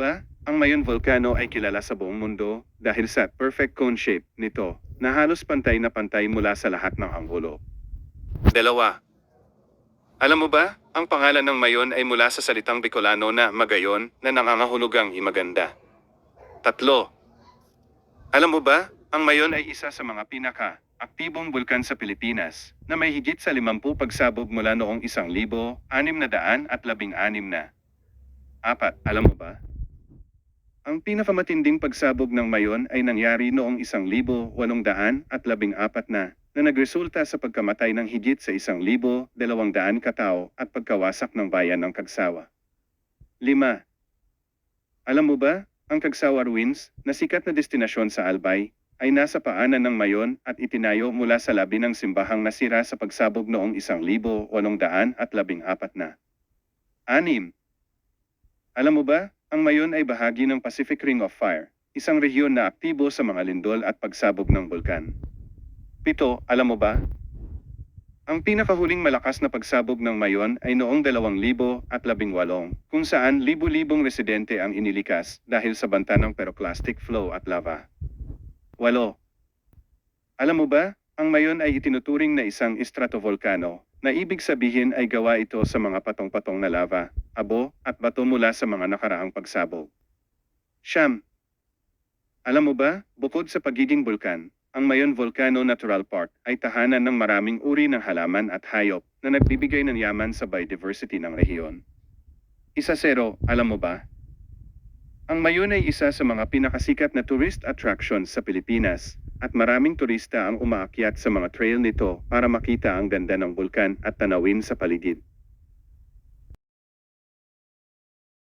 ba? Ang Mayon Volcano ay kilala sa buong mundo dahil sa perfect cone shape nito na halos pantay na pantay mula sa lahat ng anggulo. Dalawa. Alam mo ba, ang pangalan ng Mayon ay mula sa salitang Bicolano na magayon na nangangahulugang imaganda. Tatlo. Alam mo ba, ang Mayon ay isa sa mga pinaka aktibong bulkan sa Pilipinas na may higit sa 50 pagsabog mula noong 1,616 at 16 na. Apat, alam mo ba? Ang pinakamatinding pagsabog ng Mayon ay nangyari noong 1,814 at 14 na na nagresulta sa pagkamatay ng higit sa 1,200 katao at pagkawasak ng bayan ng Kagsawa. 5. Alam mo ba, ang Kagsawa Ruins, na sikat na destinasyon sa Albay, ay nasa paanan ng Mayon at itinayo mula sa labi ng simbahang nasira sa pagsabog noong 1,814 na. 6. Alam mo ba, ang Mayon ay bahagi ng Pacific Ring of Fire, isang rehiyon na aktibo sa mga lindol at pagsabog ng bulkan. Pito, alam mo ba? Ang pinakahuling malakas na pagsabog ng Mayon ay noong 2018 kung saan libu-libong residente ang inilikas dahil sa banta ng pyroclastic flow at lava. Walo. Alam mo ba, ang Mayon ay itinuturing na isang stratovolcano na ibig sabihin ay gawa ito sa mga patong-patong na lava, abo at bato mula sa mga nakaraang pagsabog. Siyam. Alam mo ba, bukod sa pagiging bulkan, ang Mayon Volcano Natural Park ay tahanan ng maraming uri ng halaman at hayop na nagbibigay ng yaman sa biodiversity ng rehiyon. Isa zero, alam mo ba? Ang Mayon ay isa sa mga pinakasikat na tourist attractions sa Pilipinas at maraming turista ang umaakyat sa mga trail nito para makita ang ganda ng bulkan at tanawin sa paligid.